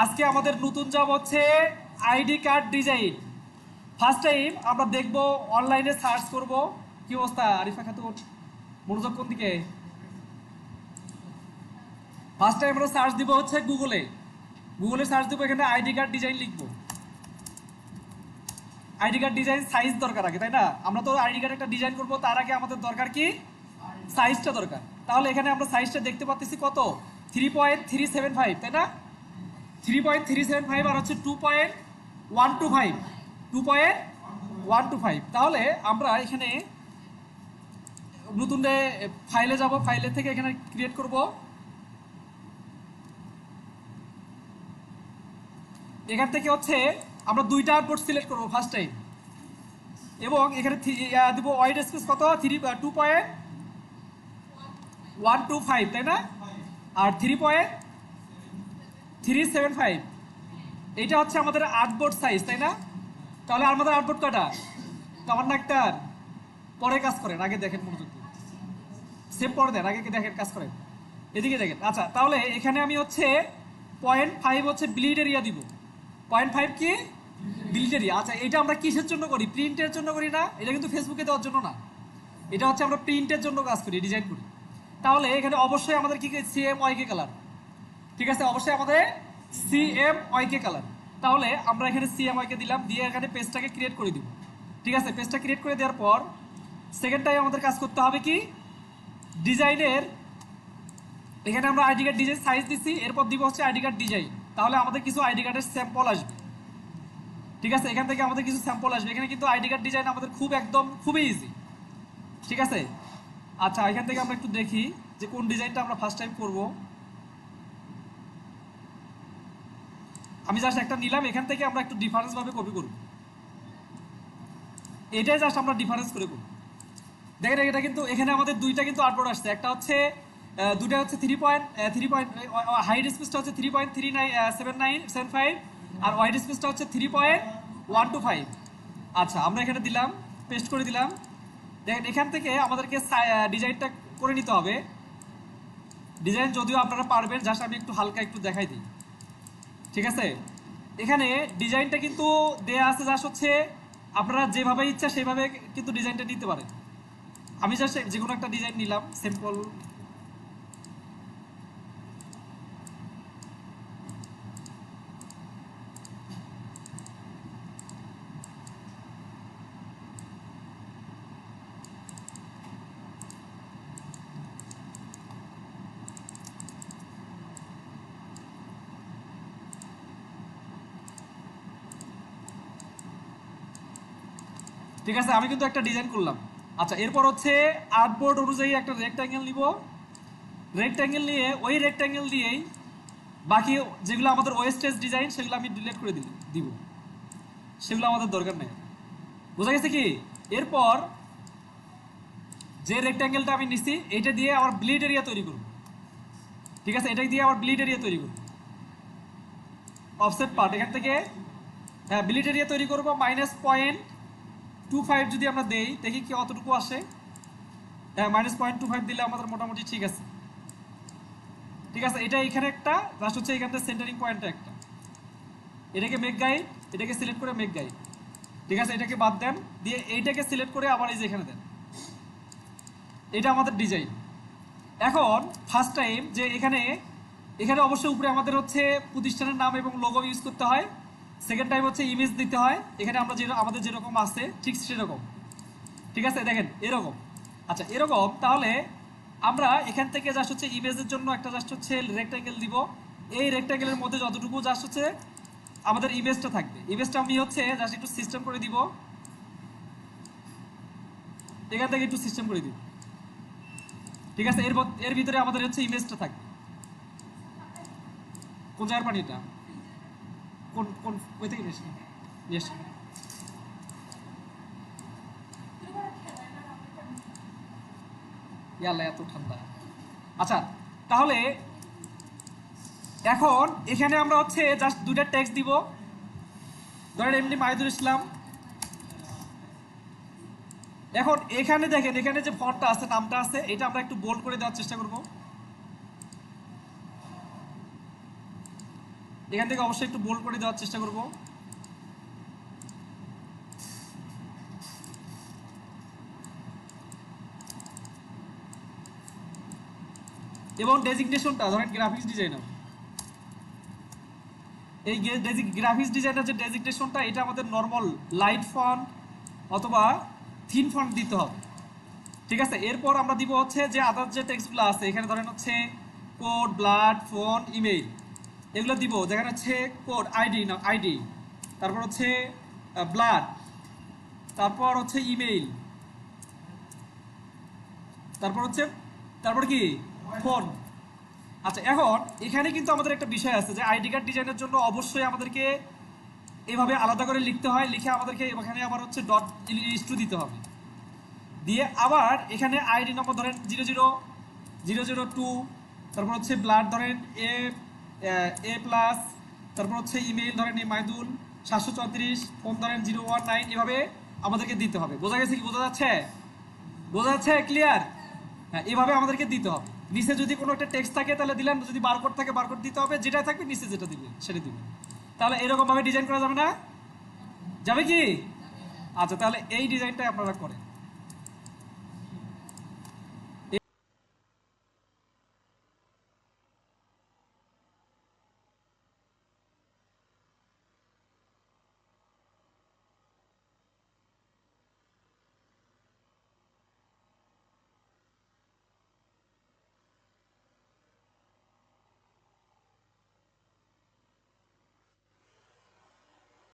আজকে আমাদের নতুন জব হচ্ছে ID card design. First time আমরা দেখব অনলাইনে সার্চ করব। কি অবস্থা? আরিফা খাতুন, মনোযোগ কোন দিকে? ফার্স্ট টাইম আমরা সার্চ দিব হচ্ছে গুগলে গুগলে সার্চ দিব, এখানে আইডি কার্ড ডিজাইন লিখব। আইডি কার্ড ডিজাইন সাইজ দরকার আগে, তাই না? আমরা তো আইডি কার্ড একটা ডিজাইন করব, তার আগে আমাদের দরকার কি? সাইজটা দরকার। তাহলে এখানে আমরা সাইজটা দেখতে পাচ্ছি কত? Three point three seven five তাই না? Three point three seven five আর হচ্ছে two point one two five two point one two five তাহলে আমরা এখানে নতুন ফাইলে যাব ফাইলের থেকে এখানে ক্রিয়েট করব। এখান থেকে হচ্ছে আমরা দুইটা আউটপুট সিলেক্ট করব ফার্স্ট টাইম এবং এখানে দিব ওয়াইড স্পেস কত? Three two point one two five তাই না? আর three point three seven five. এইটা হচ্ছে আমাদের আর্টবোর্ড সাইজ তাই না? তাহলে আমাদের আর্টবোর্ড কটা কামার নাকটার পরে কাজ করেন, আগে দেখেন মনোযোগ। সেভ পরে দেন, আগে দেখেন, কাজ করেন। এদিকে দেখেন আচ্ছা তাহলে এখানে আমি হচ্ছে পয়েন্ট ফাইভ হচ্ছে ব্লিড এরিয়া দিব। পয়েন্ট ফাইভ কি? ব্লিড এরিয়া আচ্ছা এটা আমরা কিসের জন্য করি? প্রিন্টের জন্য করি না? এটা কিন্তু ফেসবুকে দেওয়ার জন্য না। এটা হচ্ছে আমরা প্রিন্টের জন্য কাজ করি ডিজাইন করি। তাহলে এখানে অবশ্যই আমাদের কি সিএম ওয়াইকে কালার ঠিক আছে, অবশ্যই আমাদের সিএম ওয়াইকে কালার তাহলে আমরা এখানে সিএম ওয়াইকে দিলাম, দিয়ে এখানে পেজটাকে ক্রিয়েট করে দিব। ঠিক আছে, পেজটা ক্রিয়েট করে দেওয়ার পর সেকেন্ড টাইম আমাদের কাজ করতে হবে কি? ডিজাইনের এখানে আমরা আইডি কার্ড ডিজাইন সাইজ দিচ্ছি এরপর দিব হচ্ছে আইডি কার্ড ডিজাইন তাহলে আমাদের কিছু আইডি কার্ডের স্যাম্পল আসবে। ঠিক আছে, এখান থেকে আমাদের কিছু স্যাম্পল আসবে। এখানে কিন্তু আইডি কার্ড ডিজাইন আমাদের খুব একদম, খুবই ইজি ঠিক আছে? আচ্ছা এখান থেকে আমরা একটু দেখি যে কোন ডিজাইনটা আমরা ফার্স্ট টাইম করব। আমি জাস্ট একটা নিলাম, এখান থেকে আমরা একটু ডিফারেন্স ভাবে কপি করব। এটাই জাস্ট আমরা ডিফারেন্স করে করব। দেখেন এটা কিন্তু, এখানে আমাদের দুইটা কিন্তু আউটপুট আসছে। একটা হচ্ছে দুইটা হচ্ছে three point three point height স্পেসটা হচ্ছে three point three nine seven nine seven five আর ওয়াইড স্পেসটা হচ্ছে three point one two five আচ্ছা আমরা এখানে দিলাম পেস্ট করে দিলাম। দেখেন, এখান থেকে আমাদেরকে ডিজাইনটা করে নিতে হবে। ডিজাইন যদিও আপনারা পারবেন জাস্ট আমি একটু হালকা একটু দেখাই দিই। ঠিক আছে? এখানে ডিজাইনটা কিন্তু দেয়া আছে যা হচ্ছে আপনারা যেভাবে ইচ্ছা সেভাবে কিন্তু ডিজাইনটা নিতে পারেন। আমি জাস্ট যে কোনো একটা ডিজাইন নিলাম সিম্পল ঠিক আছে, আমি কিন্তু একটা ডিজাইন করলাম। আচ্ছা এরপর হচ্ছে আর্টবোর্ড অনুযায়ী একটা রেক্ট্যাঙ্গেল নিব। রেক্ট্যাঙ্গেল নিয়ে ওই রেক্ট্যাঙ্গেল দিয়েই বাকি যেগুলো আমাদের ওয়েস্টেজ ডিজাইন সেগুলো আমি ডিলিট করে দিব সেগুলো আমাদের দরকার নেই। বোঝা গেছে কি? এরপর যে রেক্ট্যাঙ্গেলটা আমি নিছি, এইটা দিয়ে আবার ব্লিড এরিয়া তৈরি করব। ঠিক আছে এটা দিয়ে আবার ব্লিড এরিয়া তৈরি করব। অফসেট পার্ট এখান থেকে হ্যাঁ ব্লিড এরিয়া তৈরি করব মাইনাস পয়েন্ট টু ফাইভ যদি আমরা দেই, দেখি কি অতটুকু আসে। হ্যাঁ মাইনাস পয়েন্ট টু ফাইভ দিলে আমাদের মোটামুটি ঠিক আছে। ঠিক আছে, এটা এখানে একটা লাস্ট হচ্ছে এখানটা সেন্টারিং পয়েন্টটা একটা। এটাকে মেক গাইড এটাকে সিলেক্ট করে মেক গাইড ঠিক আছে, এটাকে বাদ দেন, দিয়ে এইটাকে সিলেক্ট করে আবার এই যে এখানে দেন। এটা আমাদের ডিজাইন এখন ফার্স্ট টাইম যে এখানে এখানে অবশ্যই উপরে আমাদের হচ্ছে প্রতিষ্ঠানের নাম এবং লোগো ইউজ করতে হয়। সেকেন্ড টাইম হচ্ছে ইমেজ দিতে হয়। এখানে আমরা যে আমাদের যেরকম আছে, ঠিক সেরকম। ঠিক আছে? দেখেন, এরকম। আচ্ছা এরকম, তাহলে আমরা এখান থেকে জাস্ট হচ্ছে ইমেজের জন্য একটা জাস্ট হচ্ছে রেক্টাঙ্গেল দিব। এই রেক্টাঙ্গেলের মধ্যে যতটুকু জাস্ট হচ্ছে আমাদের ইমেজটা থাকবে। ইমেজটা আমি হচ্ছে জাস্ট একটু সিস্টেম করে দিব। এখান থেকে একটু সিস্টেম করে দিব। ঠিক আছে? এর এর ভিতরে আমাদের হচ্ছে ইমেজটা থাকবে। কোন জায়গার পানি এটা কোন কোন ওই থেকে নিয়ে এসে নিয়ে এসে ইয়াল্লা এত ঠান্ডা। আচ্ছা তাহলে এখন এখানে আমরা হচ্ছে জাস্ট দুইটা ট্যাক্স দিব। ধরেন এমনি মাহিদুল ইসলাম। এখন এখানে দেখেন এখানে যে ফন্টটা আছে নামটা আছে এটা আমরা একটু বোল্ড করে দেওয়ার চেষ্টা করব। এখান থেকে অবশ্যই একটু বোল্ড করে দেওয়ার চেষ্টা করব। এবং ডেজিগনেশনটা, ধরেন গ্রাফিক্স ডিজাইনার এই গ্রাফিক্স ডিজাইনার যে ডেজিগনেশনটা, এটা আমাদের নর্মাল লাইট ফন্ট অথবা থিন ফন্ট দিতে হবে। ঠিক আছে? এরপর আমরা দিব হচ্ছে যে আদার যে টেক্সটগুলো আছে, এখানে ধরেন হচ্ছে কোড ব্লাড ফোন ইমেইল এগুলো দিব যেখানে হচ্ছে কোড আইডি না আইডি তারপর হচ্ছে ব্লাড তারপর হচ্ছে ইমেইল তারপর হচ্ছে তারপর কি? ফোন আচ্ছা এখন এখানে কিন্তু আমাদের একটা বিষয় আছে যে আইডি কার্ড ডিজাইনের জন্য অবশ্যই আমাদেরকে এভাবে আলাদা করে লিখতে হয় লিখে আমাদেরকে এখানে আবার হচ্ছে ডট ইস্টু দিতে হবে। দিয়ে আবার এখানে আইডি নম্বর ধরেন zero zero zero zero two তারপর হচ্ছে ব্লাড ধরেন এ এ প্লাস তারপর হচ্ছে ইমেইল ধরেন মাইদুল, সাতশো চৌত্রিশ ফোন ধরেন জিরো ওয়ান নাইন এভাবে আমাদেরকে দিতে হবে। বোঝা গেছে কি বোঝা যাচ্ছে? বোঝা যাচ্ছে? ক্লিয়ার হ্যাঁ এভাবে আমাদেরকে দিতে হবে। নিচে যদি কোনো একটা টেক্সট থাকে, তাহলে দিলেন যদি বারকোড থাকে বারকোড দিতে হবে। যেটা থাকবে, নিচে যেটা দিবে, সেটা দিবে। তাহলে এরকমভাবে ডিজাইন করা যাবে না? যাবে কি? আচ্ছা তাহলে এই ডিজাইনটাই আপনারা করেন।